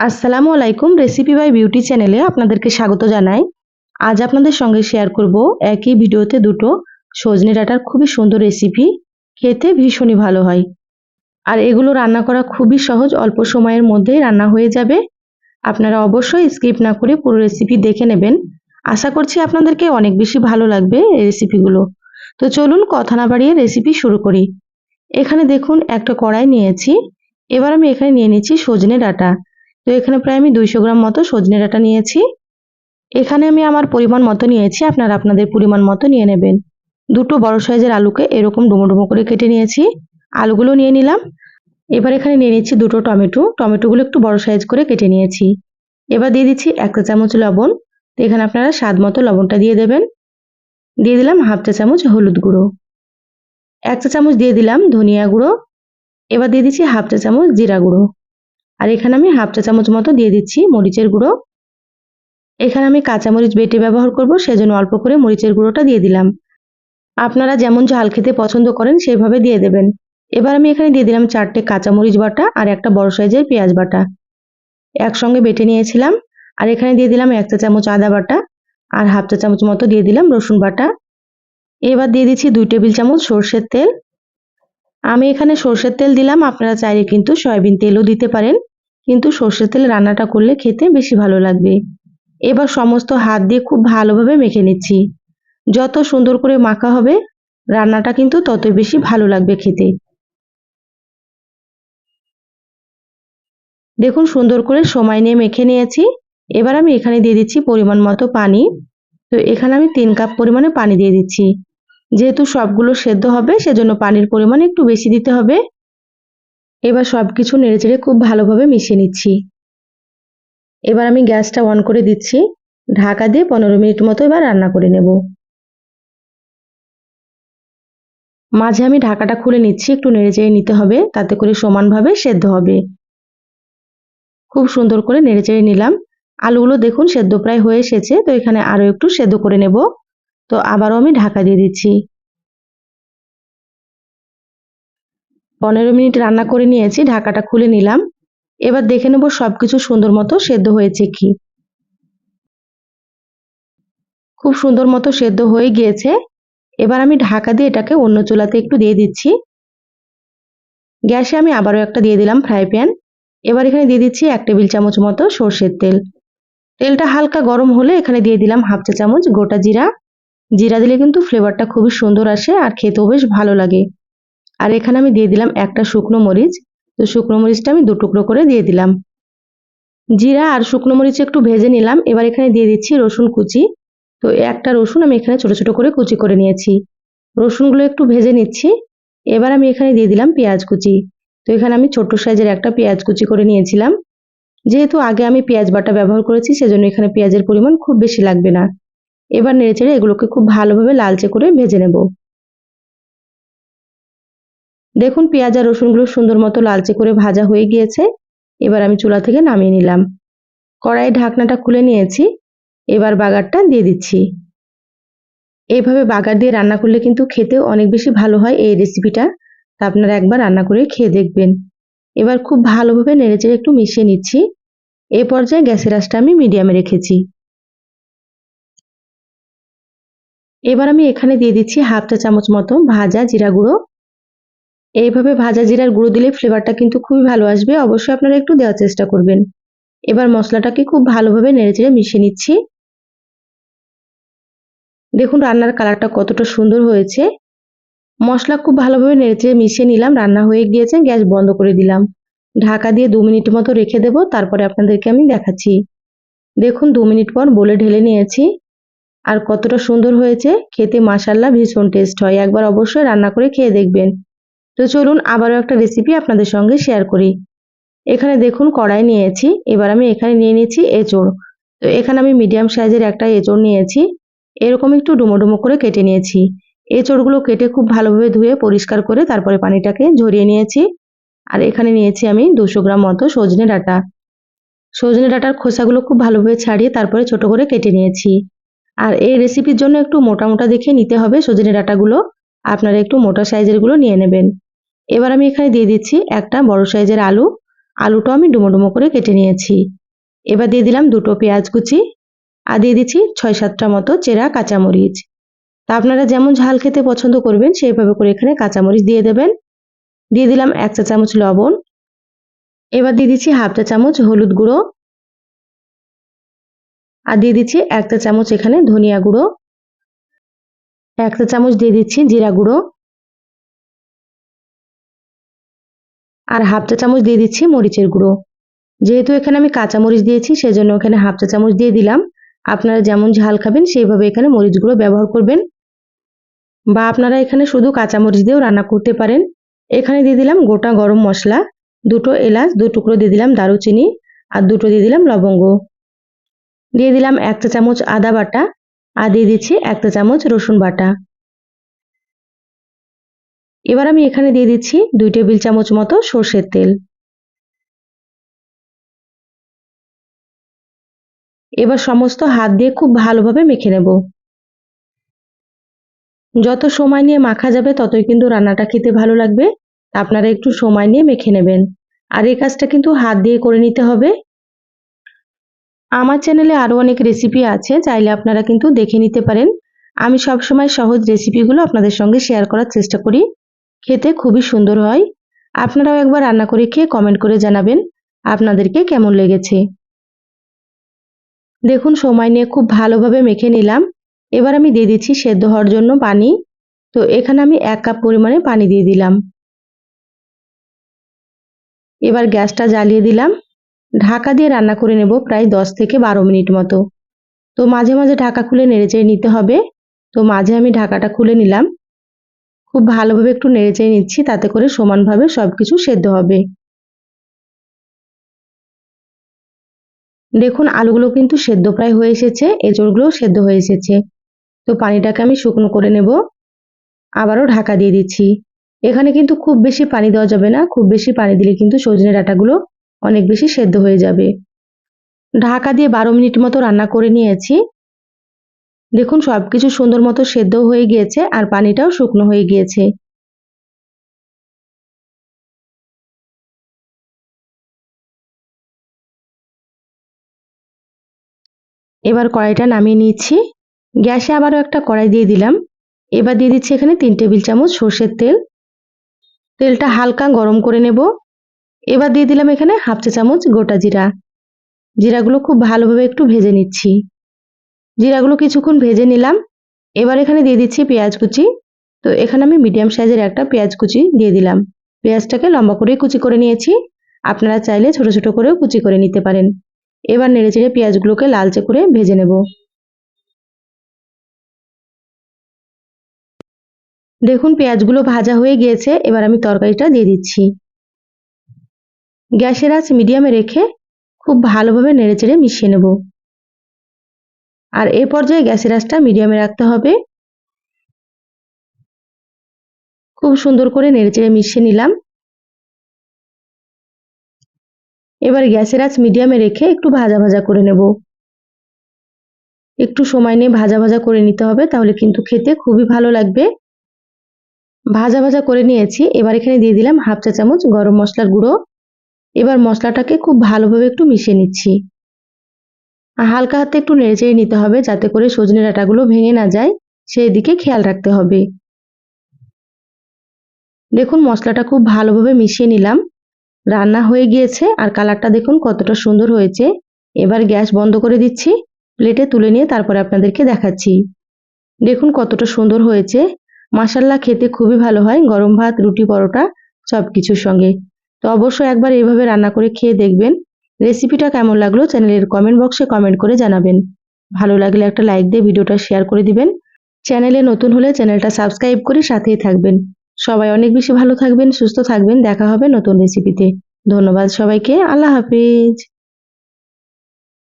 আসসালামু আলাইকুম recipe by beauty চ্যানেলে আপনাদেরকে স্বাগত জানাই। আজ আপনাদের সঙ্গে শেয়ার করব একই ভিডিওতে দুটো সজনে ডাঁটার খুবই সুন্দর রেসিপি খেতে ভীষণই ভালো হয়। আর এগুলো রান্না করা খুবই সহজ, অল্প সময়ের মধ্যেই রান্না হয়ে যাবে। আপনারা অবশ্যই স্কিপ না করে পুরো রেসিপি দেখে নেবেন। আশা করছি আপনাদেরকে অনেক বেশি ভালো লাগবে এই রেসিপিগুলো তো চলুন কথা না বাড়িয়ে রেসিপি শুরু করি। এখানে দেখুন, একটা কড়াই নিয়েছি। এবার আমি এখানে নিয়ে নিচ্ছি সজনে ডাঁটা। তো এখানে প্রায় আমি দুইশো গ্রাম মতো সজনে ডাঁটা নিয়েছি। এখানে আমি আমার পরিমাণ মতো নিয়েছি, আপনারা আপনাদের পরিমাণ মতো নিয়ে নেবেন। দুটো বড় সাইজের আলুকে এরকম ডুমো ডুমো করে কেটে নিয়েছি, আলুগুলো নিয়ে নিলাম। এবার এখানে নিয়ে নিচ্ছি দুটো টমেটো, টমেটোগুলো একটু বড় সাইজ করে কেটে নিয়েছি। এবার দিয়ে দিচ্ছি এক চা চামচ লবণ, তো এখানে আপনারা স্বাদ মতো লবণটা দিয়ে দেবেন। দিয়ে দিলাম হাফ চা চামচ হলুদ গুঁড়ো। এক চা চামচ দিয়ে দিলাম ধনিয়া গুঁড়ো। এবার দিয়ে দিচ্ছি হাফ চা চামচ জিরা গুঁড়ো। আর এখানে আমি হাফ চা চামচ মতো দিয়ে দিচ্ছি মরিচের গুঁড়ো। এখানে আমি কাঁচামরিচ বেটে ব্যবহার করব, সেজন্য অল্প করে মরিচের গুঁড়োটা দিয়ে দিলাম। আপনারা যেমন ঝাল খেতে পছন্দ করেন, সেভাবে দিয়ে দেবেন। এবার আমি এখানে দিয়ে দিলাম চারটে কাঁচামরিচ বাটা আর একটা বড় সাইজের পেঁয়াজ বাটা। একসঙ্গে বেটে নিয়েছিলাম, আর এখানে দিয়ে দিলাম এক চা চামচ আদা বাটা আর হাফ চা চামচ মতো দিয়ে দিলাম রসুন বাটা। এবার দিয়ে দিচ্ছি দুই টেবিল চামচ সর্ষের তেল। আমি এখানে সর্ষের তেল দিলাম, আপনারা চাইলে কিন্তু সয়াবিন তেলও দিতে পারেন। কিন্তু সর্ষের তেলে রান্নাটা করলে খেতে বেশি ভালো লাগবে। এবার সমস্ত হাত দিয়ে খুব ভালোভাবে মেখে নিচ্ছি। যত সুন্দর করে মাখা হবে, রান্নাটা কিন্তু তত বেশি ভালো লাগবে খেতে। দেখুন সুন্দর করে সময় নিয়ে মেখে নিয়েছি। এবার আমি এখানে দিয়ে দিচ্ছি পরিমাণ মতো পানি। তো এখানে আমি তিন কাপ পরিমাণে পানি দিয়ে দিচ্ছি। যেহেতু সবগুলো সেদ্ধ হবে, সেজন্য পানির পরিমাণ একটু বেশি দিতে হবে। এবার সব কিছু নেড়েচেড়ে খুব ভালোভাবে মিশিয়ে নিচ্ছি। এবার আমি গ্যাসটা অন করে দিচ্ছি। ঢাকা দিয়ে পনেরো মিনিট মতো এবার রান্না করে নেব। মাঝে আমি ঢাকাটা খুলে নিচ্ছি, একটু নেড়েচেড়ে নিতে হবে, তাতে করে সমানভাবে সেদ্ধ হবে। খুব সুন্দর করে নেড়েচেড়ে নিলাম। আলুগুলো দেখুন সেদ্ধ প্রায় হয়ে এসেছে, তো এখানে আরও একটু সেদ্ধ করে নেব। তো আবারও আমি ঢাকা দিয়ে দিচ্ছি। পনেরো মিনিট রান্না করে নিয়েছি, ঢাকাটা খুলে নিলাম। এবার দেখে নেব সব কিছু সুন্দর মতো সেদ্ধ হয়েছে কি। খুব সুন্দর মতো সেদ্ধ হয়ে গিয়েছে। এবার আমি ঢাকা দিয়ে এটাকে অন্য চুলাতে একটু দিয়ে দিচ্ছি। গ্যাসে আমি আবারও একটা দিয়ে দিলাম ফ্রাই প্যান। এবার এখানে দিয়ে দিচ্ছি এক টেবিল চামচ মতো সর্ষের তেল। তেলটা হালকা গরম হলে এখানে দিয়ে দিলাম হাফ চা চামচ গোটা জিরা। জিরা দিলে কিন্তু ফ্লেভারটা খুবই সুন্দর আসে আর খেতেও বেশ ভালো লাগে। আর এখানে আমি দিয়ে দিলাম একটা শুকনো মরিচ। তো শুকনো মরিচটা আমি দু টুকরো করে দিয়ে দিলাম। জিরা আর শুকনো মরিচ একটু ভেজে নিলাম। এবার এখানে দিয়ে দিচ্ছি রসুন কুচি। তো একটা রসুন আমি এখানে ছোট ছোট করে কুচি করে নিয়েছি। রসুনগুলো একটু ভেজে নিচ্ছি। এবার আমি এখানে দিয়ে দিলাম পেঁয়াজ কুচি। তো এখানে আমি ছোট্ট সাইজের একটা পেঁয়াজ কুচি করে নিয়েছিলাম। যেহেতু আগে আমি পেঁয়াজ বাটা ব্যবহার করেছি, সেজন্য এখানে পেঁয়াজের পরিমাণ খুব বেশি লাগবে না। এবার নেড়েচেড়ে এগুলোকে খুব ভালোভাবে লালচে করে ভেজে নেব। দেখুন, পেঁয়াজ আর রসুনগুলো সুন্দর মতো লালচে করে ভাজা হয়ে গিয়েছে। এবার আমি চুলা থেকে নামিয়ে নিলাম। কড়াইয়ের ঢাকনাটা খুলে নিয়েছি। এবার বাগারটা দিয়ে দিচ্ছি। এইভাবে বাগার দিয়ে রান্না করলে কিন্তু খেতে অনেক বেশি ভালো হয় এই রেসিপিটা। তা আপনারা একবার রান্না করে খেয়ে দেখবেন। এবার খুব ভালোভাবে নেড়েচেড়ে একটু মিশিয়ে নিচ্ছি। এ পর্যায়ে গ্যাসের আঁচটা আমি মিডিয়ামে রেখেছি। এবার আমি এখানে দিয়ে দিচ্ছি হাফ চা চামচ মতো ভাজা জিরা গুঁড়ো। এইভাবে ভাজা জিরার গুঁড়ো দিলে ফ্লেভারটা কিন্তু খুবই ভালো আসবে। অবশ্যই আপনারা একটু দেওয়ার চেষ্টা করবেন। এবার মশলাটাকে খুব ভালোভাবে নেড়েচেড়ে মিশিয়ে নিচ্ছি। দেখুন, রান্নার কালারটা কতটা সুন্দর হয়েছে। মশলা খুব ভালোভাবে নেড়েচেড়ে মিশিয়ে নিলাম, রান্না হয়ে গিয়েছে, গ্যাস বন্ধ করে দিলাম। ঢাকা দিয়ে দু মিনিট মতো রেখে দেব, তারপরে আপনাদেরকে আমি দেখাচ্ছি। দেখুন, দু মিনিট পর বলে ঢেলে নিয়েছি। আর কতটা সুন্দর হয়েছে, খেতে মাসাল্লা ভীষণ টেস্ট হয়। একবার অবশ্যই রান্না করে খেয়ে দেখবেন। তো চলুন আবারও একটা রেসিপি আপনাদের সঙ্গে শেয়ার করি। এখানে দেখুন কড়াই নিয়েছি, এবার আমি এখানে নিয়ে নিয়েছি এঁচড়। তো এখানে আমি মিডিয়াম সাইজের একটা এঁচড় নিয়েছি, এরকম একটু ডুমো ডুমো করে কেটে নিয়েছি। এঁচড়গুলো কেটে খুব ভালোভাবে ধুয়ে পরিষ্কার করে তারপরে পানিটাকে ঝরিয়ে নিয়েছি। আর এখানে নিয়েছি আমি দুশো গ্রাম মতো সজনে ডাঁটা। সজনে ডাঁটার খোসাগুলো খুব ভালোভাবে ছাড়িয়ে তারপরে ছোট করে কেটে নিয়েছি। আর এই রেসিপির জন্য একটু মোটা মোটা দেখে নিতে হবে সজনে ডাঁটাগুলো। আপনারা একটু মোটা সাইজেরগুলো নিয়ে নেবেন। এবার আমি এখানে দিয়ে দিচ্ছি একটা বড় সাইজের আলু। আলুটাও আমি ডুমো ডুমো করে কেটে নিয়েছি। এবার দিয়ে দিলাম দুটো পেঁয়াজ কুচি আর দিয়ে দিচ্ছি ছয় সাতটা মতো চেরা কাঁচামরিচ। তা আপনারা যেমন ঝাল খেতে পছন্দ করবেন, সেইভাবে করে এখানে কাঁচামরিচ দিয়ে দেবেন। দিয়ে দিলাম এক চা চামচ লবণ। এবার দিয়ে দিচ্ছি হাফ চা চামচ হলুদ গুঁড়ো। আর দিয়ে দিচ্ছি এক চা চামচ এখানে ধনিয়া গুঁড়ো। এক চা চামচ দিয়ে দিচ্ছি জিরা গুঁড়ো। আর হাফ চা চামচ দিয়ে দিচ্ছি মরিচের গুঁড়ো। যেহেতু এখানে আমি কাঁচা মরিচ দিয়েছি, সেজন্য এখানে হাফ চা চামচ দিয়ে দিলাম। আপনারা যেমন ঝাল খাবেন, সেইভাবে এখানে মরিচ গুঁড়ো ব্যবহার করবেন। বা আপনারা এখানে শুধু কাঁচা মরিচ দিয়েও রান্না করতে পারেন। এখানে দিয়ে দিলাম গোটা গরম মশলা, দুটো এলাচ, দু টুকরো দিয়ে দিলাম দারুচিনি আর দুটো দিয়ে দিলাম লবঙ্গ। দিয়ে দিলাম এক চা চামচ আদা বাটা আর দিয়ে দিচ্ছি এক চা চামচ রসুন বাটা। এবার আমি এখানে দিয়ে দিচ্ছি দুই টেবিল চামচ মতো সর্ষের তেল। এবার সমস্ত হাত দিয়ে খুব ভালোভাবে মেখে নেব। যত সময় নিয়ে মাখা যাবে, ততই কিন্তু রান্নাটা খেতে ভালো লাগবে। আপনারা একটু সময় নিয়ে মেখে নেবেন। আর এই কাজটা কিন্তু হাত দিয়ে করে নিতে হবে। আমার চ্যানেলে আরও অনেক রেসিপি আছে, চাইলে আপনারা কিন্তু দেখে নিতে পারেন। আমি সবসময় সহজ রেসিপিগুলো আপনাদের সঙ্গে শেয়ার করার চেষ্টা করি। খেতে খুবই সুন্দর হয়। আপনারাও একবার রান্না করে খেয়ে কমেন্ট করে জানাবেন আপনাদেরকে কেমন লেগেছে। দেখুন, সময় নিয়ে খুব ভালোভাবে মেখে নিলাম। এবার আমি দিয়ে দিচ্ছি সেদ্ধ হওয়ার জন্য পানি। তো এখানে আমি এক কাপ পরিমাণে পানি দিয়ে দিলাম। এবার গ্যাসটা জ্বালিয়ে দিলাম। ঢাকা দিয়ে রান্না করে নেব প্রায় দশ থেকে বারো মিনিট মতো। তো মাঝে মাঝে ঢাকা খুলে নেড়েচেড়ে নিতে হবে। তো মাঝে আমি ঢাকাটা খুলে নিলাম। খুব ভালোভাবে একটু নেড়েচেড়ে নিচ্ছি, তাতে করে সমানভাবে সব কিছু সেদ্ধ হবে। দেখুন, আলুগুলো কিন্তু সেদ্ধ প্রায় হয়ে এসেছে এঁচড়গুলোও সেদ্ধ হয়ে এসেছে। তো পানিটাকে আমি শুকনো করে নেব। আবারও ঢাকা দিয়ে দিচ্ছি। এখানে কিন্তু খুব বেশি পানি দেওয়া যাবে না, খুব বেশি পানি দিলে কিন্তু সজনে ডাঁটাগুলো অনেক বেশি সেদ্ধ হয়ে যাবে। ঢাকা দিয়ে বারো মিনিট মতো রান্না করে নিয়েছি। দেখুন সব কিছু সুন্দর মতো সেদ্ধ হয়ে গিয়েছে আর পানিটাও শুকনো হয়ে গিয়েছে। এবার কড়াইটা নামিয়ে নিচ্ছি। গ্যাসে আবারও একটা কড়াই দিয়ে দিলাম। এবার দিয়ে দিচ্ছি এখানে তিন টেবিল চামচ সর্ষের তেল। তেলটা হালকা গরম করে নেব। এবার দিয়ে দিলাম এখানে হাফ চা চামচ গোটা জিরা। জিরাগুলো খুব ভালোভাবে একটু ভেজে নিচ্ছি। জিরাগুলো কিছুক্ষণ ভেজে নিলাম। এবার এখানে দিয়ে দিচ্ছি পেঁয়াজ কুচি। তো এখানে আমি মিডিয়াম সাইজের একটা পেঁয়াজ কুচি দিয়ে দিলাম। পেঁয়াজটাকে লম্বা করে কুচি করে নিয়েছি। আপনারা চাইলে ছোট ছোট করেও কুচি করে নিতে পারেন। এবার নেড়ে চেড়ে পেঁয়াজগুলোকে লালচে করে ভেজে নেব। দেখুন, পেঁয়াজগুলো ভাজা হয়ে গিয়েছে। এবার আমি তরকারিটা দিয়ে দিচ্ছি। গ্যাসের আঁচ মিডিয়ামে রেখে খুব ভালোভাবে নেড়েচেড়ে মিশিয়ে নেব। আর এ পর্যায়ে গ্যাসের আঁচটা মিডিয়ামে রাখতে হবে। খুব সুন্দর করে নেড়েচেড়ে মিশিয়ে নিলাম। এবার গ্যাসের আঁচ মিডিয়ামে রেখে একটু ভাজা ভাজা করে নেব। একটু সময় নিয়ে ভাজা ভাজা করে নিতে হবে, তাহলে কিন্তু খেতে খুবই ভালো লাগবে। ভাজা ভাজা করে নিয়েছি, এবার এখানে দিয়ে দিলাম হাফ চা চামচ গরম মশলার গুঁড়ো। এবার মশলাটাকে খুব ভালোভাবে একটু মিশিয়ে নিচ্ছি। হালকা হাতে একটু নেড়েচেড়ে নিতে হবে যাতে করে সজনে ডাঁটাগুলো ভেঙে না যায়। সেই দিকে খেয়াল রাখতে হবে। দেখুন, মশলাটা খুব ভালোভাবে মিশিয়ে নিলাম। রান্না হয়ে গিয়েছে আর কালারটা দেখুন কতটা সুন্দর হয়েছে। এবার গ্যাস বন্ধ করে দিচ্ছি। প্লেটে তুলে নিয়ে তারপরে আপনাদেরকে দেখাচ্ছি। দেখুন কতটা সুন্দর হয়েছে। মাসাল্লা খেতে খুবই ভালো হয়। গরম ভাত, রুটি, পরোটা সব কিছুর সঙ্গে। তো অবশ্যই একবার এইভাবে রান্না করে খেয়ে দেখবেন। রেসিপিটা কেমন লাগল চ্যানেলের কমেন্ট বক্সে কমেন্ট করে জানাবেন। ভালো লাগলে একটা লাইক দিয়ে ভিডিওটা শেয়ার করে দিবেন। চ্যানেলে নতুন হলে চ্যানেলটা সাবস্ক্রাইব করে সাথেই থাকবেন। সবাই অনেক বেশি ভালো থাকবেন, সুস্থ থাকবেন। দেখা হবে নতুন রেসিপিতে ধন্যবাদ সবাইকে। আল্লাহ হাফিজ।